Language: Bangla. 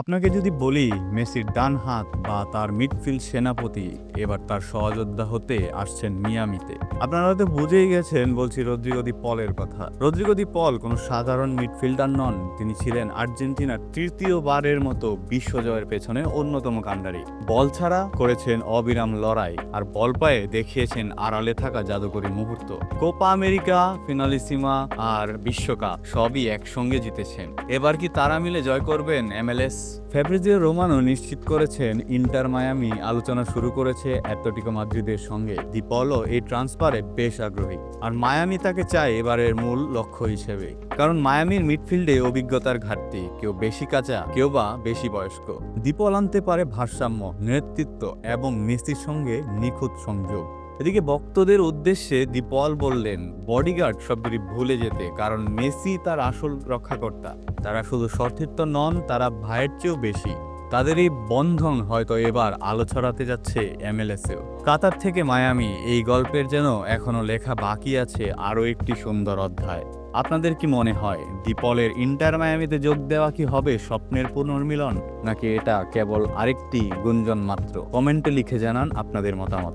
আপনাকে যদি বলি মেসির ডান হাত বা তার মিডফিল্ড সেনাপতি, এবার তার সহযোদ্ধা হতে আসছেন মিয়ামিতে। আপনারা হয়তো বুঝেই গেছেন, বলছি রদ্রিগো দি পলের কথা। রদ্রিগো দি পল কোনো সাধারণ মিডফিল্ডার নন, তিনি ছিলেন আর্জেন্টিনার তৃতীয়বারের মতো বিশ্বজয়ের পেছনে অন্যতম কাণ্ডারি। বল ছাড়া করেছেন অবিরাম লড়াই, আর বল পায়ে দেখিয়েছেন আড়ালে থাকা জাদুকরী মুহূর্ত। কোপা আমেরিকা, ফিনালিসিমা আর বিশ্বকাপ সবই একসঙ্গে জিতেছেন। এবার কি তারা মিলে জয় করবেন এমএলএস ফেব্রিজিও রোমানো নিশ্চিত করেছেন ইন্টার মায়ামি আলোচনা শুরু করেছে অ্যাটলেটিকো মাদ্রিদের সঙ্গে। দিপলও এই ট্রান্সফারে বেশ আগ্রহী। আর মায়ামি তাকে চায় এবারের মূল লক্ষ্য হিসেবে। কারণ মায়ামির মিডফিল্ডে অভিজ্ঞতার ঘাটতি, কেউ বেশি কাঁচা, কেউ বা বেশি বয়স্ক। দীপল আনতে পারে ভারসাম্য, নেতৃত্ব এবং মেসির সঙ্গে নিখুঁত সংযোগ। এদিকে ভক্তদের উদ্দেশ্যে দীপল বললেন বডিগার্ড শব্দটি ভুলে যেতে, কারণ মেসি তার আসল রক্ষাকর্তা। তারা শুধু সতীর্থ নন, তারা ভাইয়ের চেয়েও বেশি। তাদের এই বন্ধন হয়তো এবার আলো ছড়াতে যাচ্ছে এমএলএসেও। কাতার থেকে মায়ামি, এই গল্পের যেন এখনও লেখা বাকি আছে আরও একটি সুন্দর অধ্যায়। আপনাদের কি মনে হয়, দীপলের ইন্টার মায়ামিতে যোগ দেওয়া কি হবে স্বপ্নের পুনর্মিলন? নাকি এটা কেবল আরেকটি গুঞ্জন মাত্র? কমেন্টে লিখে জানান আপনাদের মতামত।